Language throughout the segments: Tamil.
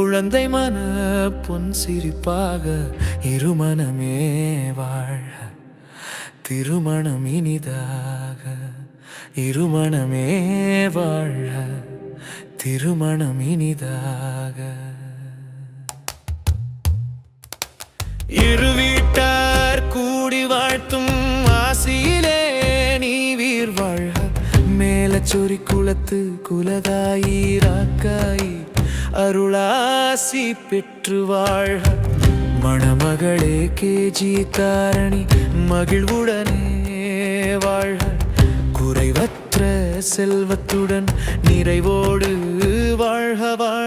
குழந்தை மன பொன் சிரிப்பாக இருமணமே வாழ. திருமணம் இனிதாக இருமணமே வாழ. திருமணம் இனிதாக. இரு வீட்டார் கூடி வாழ்த்தும் ஆசியிலே நீ வீர் வாழ்க மேலச்சொரி குலத்து குலதாயி ராக்காயி அருளாசி பெற்று வாழ்க மணமகளே கேஜி தாரணி மகிழ்வுடனே வாழ்க. குறைவற்ற செல்வத்துடன் நிறைவோடு வாழ்க வாழ்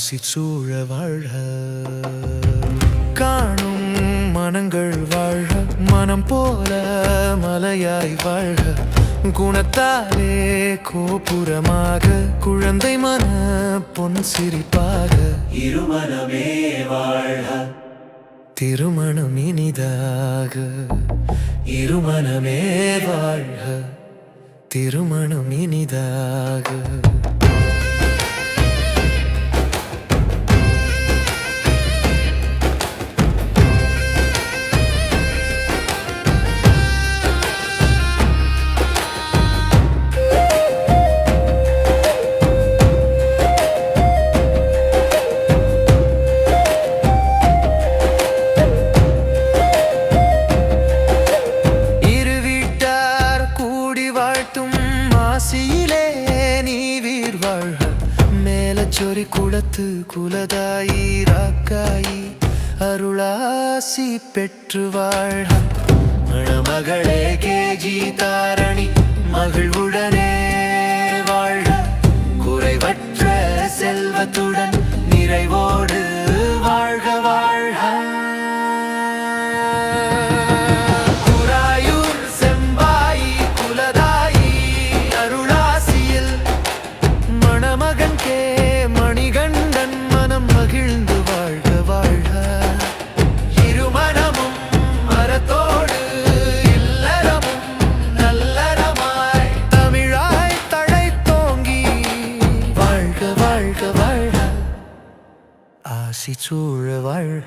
ஆசி சூழ வாழ்க காணும் மனங்கள் வாழ்க மனம் போல மலையாய் வாழ்க குணத்தாலே கோபுரமாக குழந்தை மன பொன் சிரிப்பாக. இருமனமே வாழ்க திருமணம் இனிதாக. இருமனமே வாழ்க திருமணம் இனிதாக. மேலச்சொரி குலதாயி ராக்காயி அருளாசி பெற்று வாழ்க. மணமகளே கேஜி தாரணி மகிழ்வுடனே வாழ்க. குறைவற்ற செல்வத்துடன் நிறைவோடு வாழ்க வாழ்க. ஆசி சூழ வாழ்க.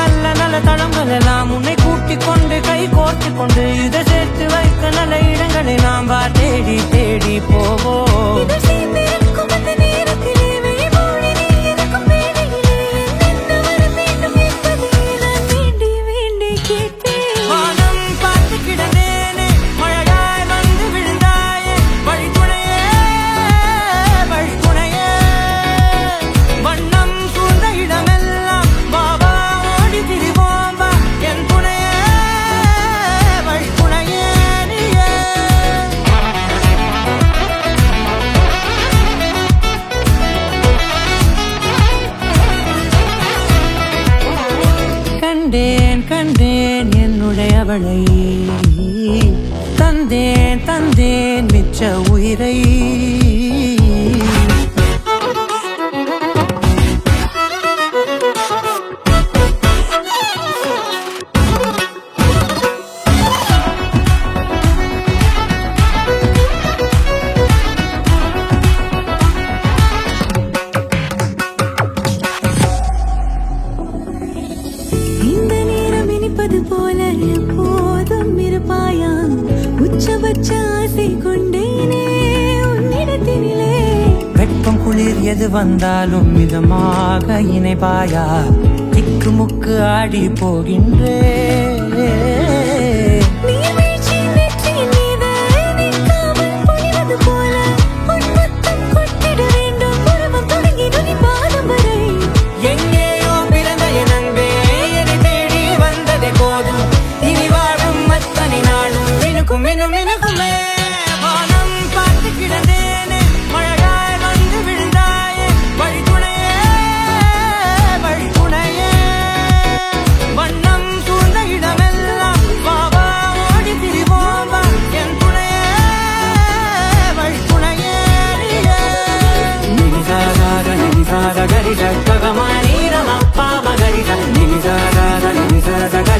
பல தளங்கள் எல்லாம் உன்னை கூட்டிக் கொண்டு கை கோர்த்து கொண்டு இதை சேர்த்து வைக்க நல்ல இடங்களை நாம் வா தேடி தேடி போவோம். அவளை தந்தேன் தந்தேன் மிச்ச உயிரை. வந்தாலும் மிதமாக இணைப்பாயா? திக்கு முக்கு ஆடி போகின்றே.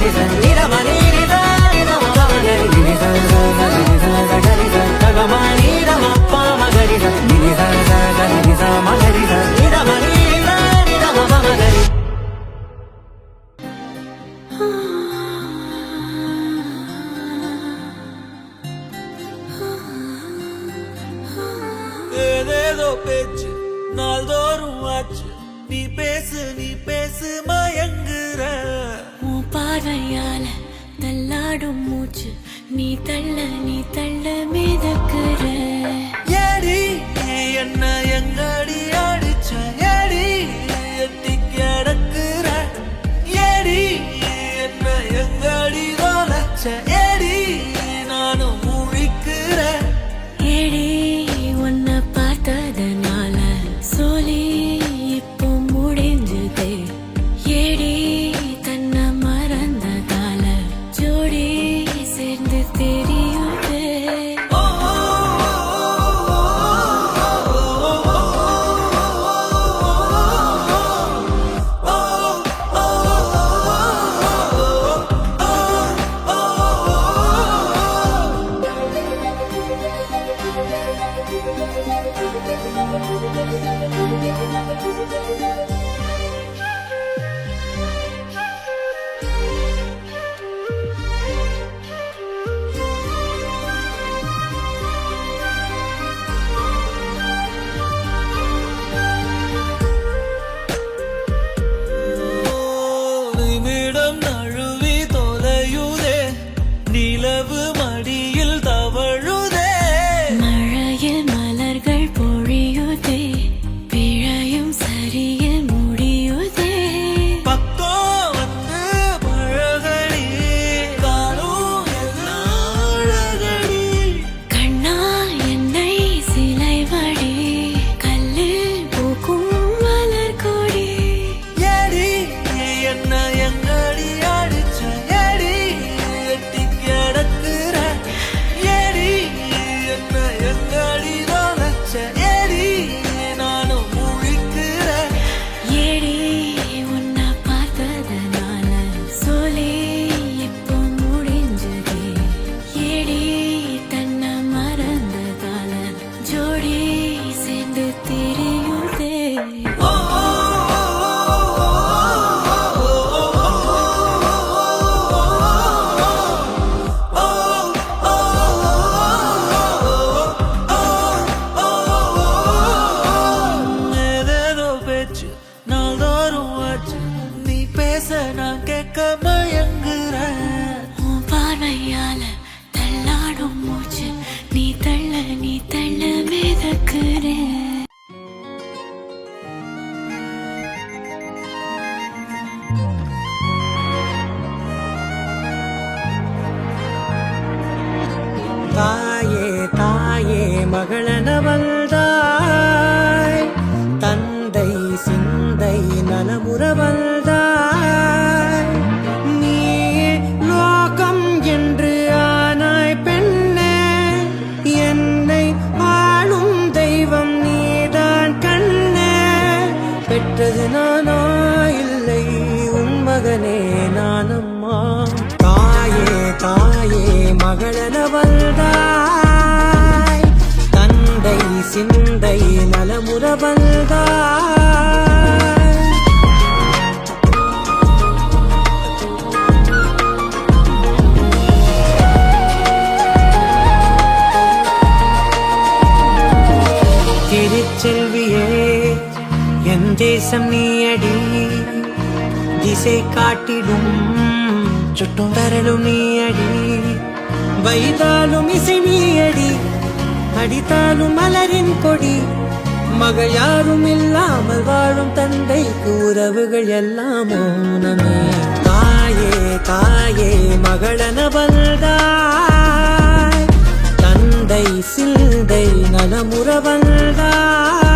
even மக யாரும் இல்லாமல் வாழும் தந்தைக்கு உறவுகள் எல்லாம். மௌனமே தாயே தாயே மகளன வந்தாய். தந்தை சிந்தை நலமுற வந்தாய்.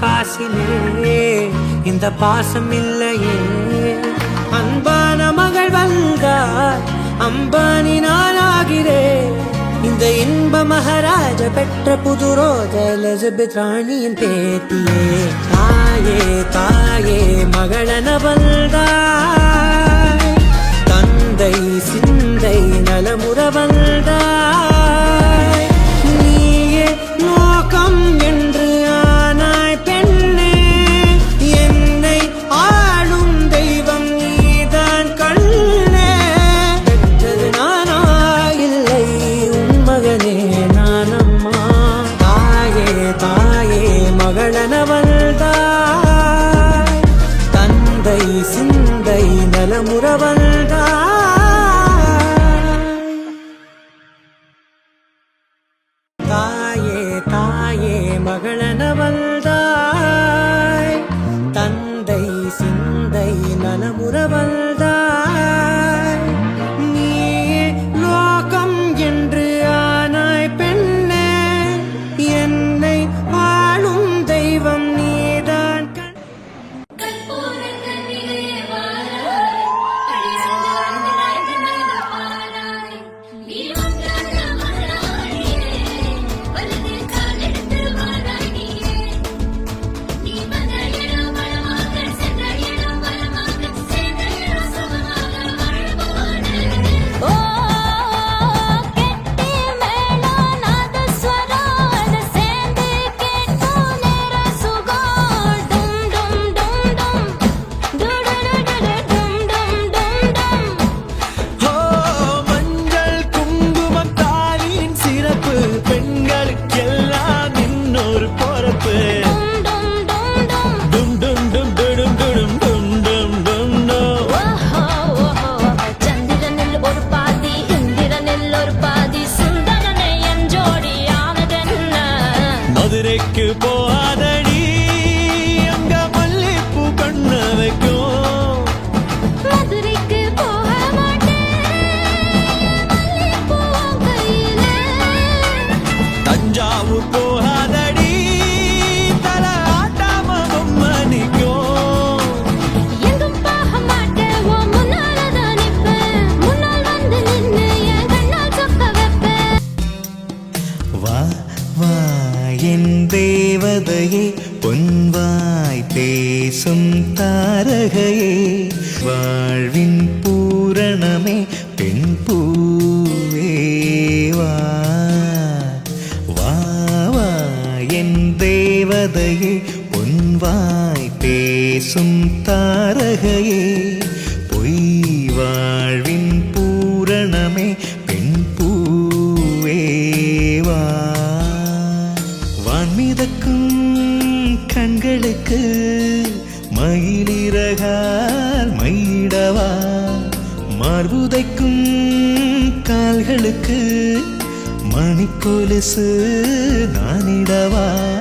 காசிலே இந்த பாசம் இல்லையே. அன்பான மகள் வந்தார் அம்பானி நானாகிறேன் இந்த இன்ப மகாராஜ பெற்ற புது ரோஜ எலிசபெத் ராணியின் பேத்தியே. தாயே தாயே மகளன வந்தாய். தந்தை சிந்தை நலமுற வந்தாய். கருப்பு ശരണമേ പെൺപൂ கொலுசு நானிடவா?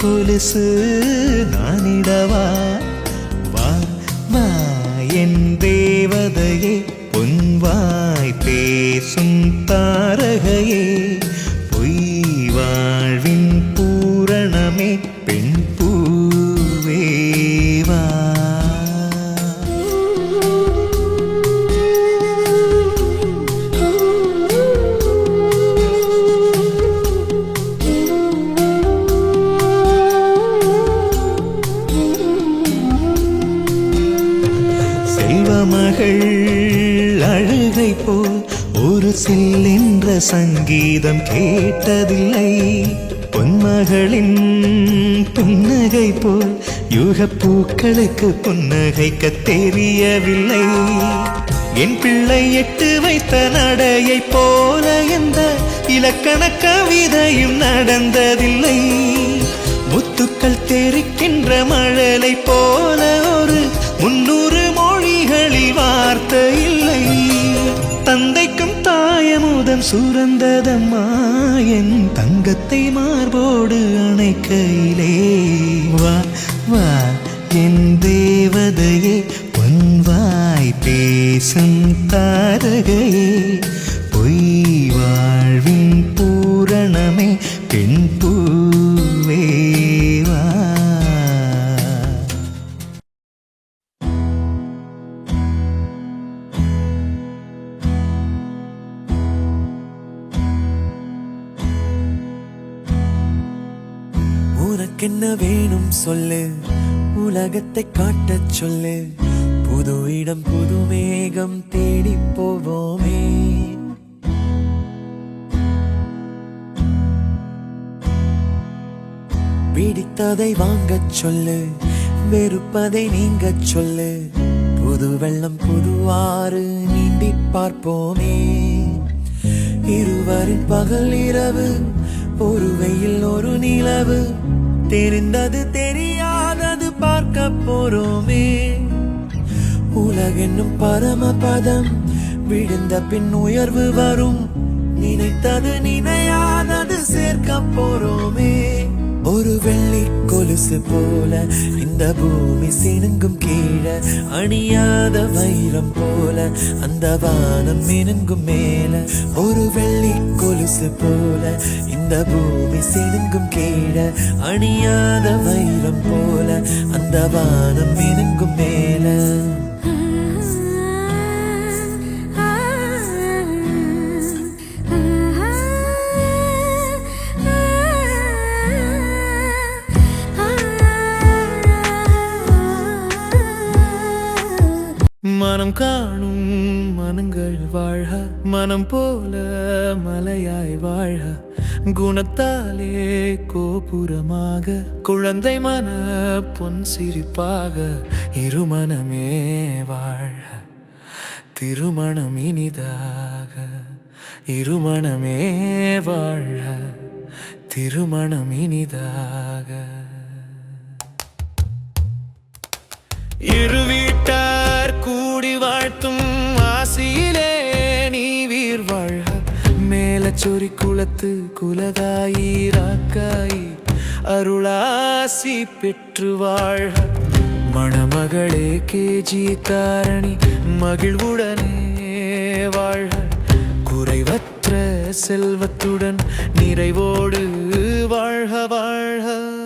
கொலுசு நானிடவா? சங்கீதம் கேட்டதில்லை. பொன்மகளின் புன்னகை போல் யூகப்பூக்களுக்கு புன்னகைக்க தெரியவில்லை. என் பிள்ளை எட்டு வைத்த நடையைப் போல எந்த இலக்கண கவிதையும் நடந்ததில்லை. முத்துக்கள் தெரிக்கின்ற மழலை தாயமுதம் சுரந்ததம்மா என் தங்கத்தை மார்போடு அணைக்கையிலே. வா வா என் தேவதையே பொன்வாய் பேசும் தாரகையே. சொல்லு வெறுப்பதை நீங்கச் சொல்லு. புது வெள்ளம் புதுவாறு நீண்டி பார்ப்போமே. இருவரின் பகல் இரவு ஒரு வெயில் ஒரு நிலவு. தெரிந்தது தெரியாதது பார்க்க போறோமே. உலகென்னும் பரமபதம் விழுந்த பின் உயர்வு வரும். நினைத்தது நினையாதது சேர்க்க போறோமே. ஒரு வெள்ளி கொலுசு போல இந்த பூமி சினுங்கும் கீழே அணியாத வைரம் போல அந்த வானம் மினுங்கும் மேல. ஒரு வெள்ளி கொலுசு போல இந்த பூமி சினுங்கும் கீழே அணியாத வைரம் போல அந்த வானம் மினுங்கும் மேல. மனம் காணும் மனங்கள் வாழ்க. மனம் போல மலையாய் வாழ்க. குணத்தாலே கோபுரமாக. குழந்தை மன பொன் சிரிப்பாக இருமனமே வாழ்க. திருமணம் இனிதாக இருமணமே வாழ்க. திருமணம் இனிதாக. இரு வீட்டார் வாழ்த்தும் ஆசியிலே நீ வீர் வாழ்க. மேலச்சொரி குளத்து குலதாயி ராக்காயி. அருளாசி பெற்று வாழ்க. மணமகளே கேஜி தாரணி மகிழ்வுடனே வாழ்க. குறைவற்ற செல்வத்துடன் நிறைவோடு வாழ்க வாழ்க.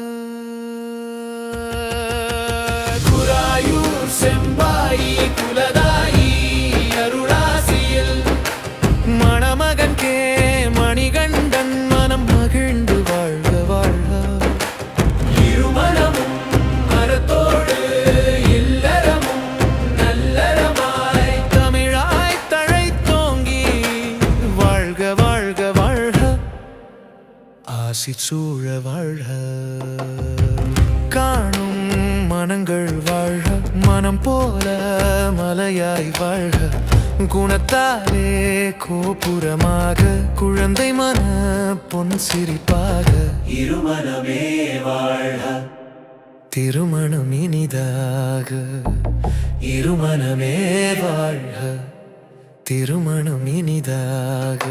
போல மலையாய் வாழ்க. குணத்தாலே கோபுரமாக குழந்தை மன பொன் சிரிப்பாக. இருமனமே வாழ்க. திருமணம் இனிதாக. இருமனமே வாழ்க. திருமணம் இனிதாக.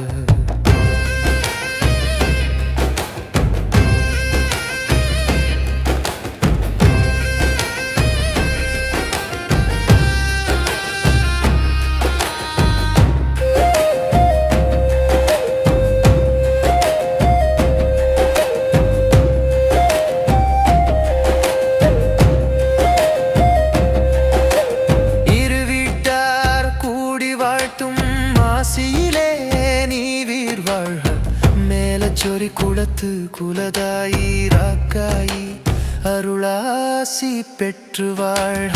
குலதாயி ராக்காயி அருளாசி பெற்று வாழ்க.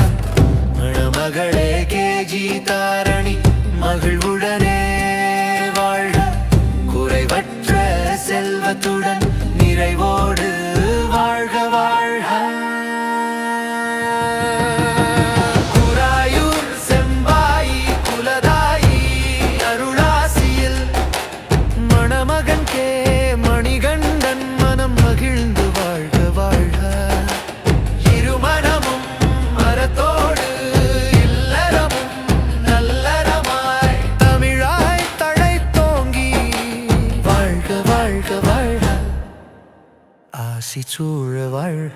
மணமகளே கேஜி தாரணி மகிழ்வுடனே சூழ வாழ்க.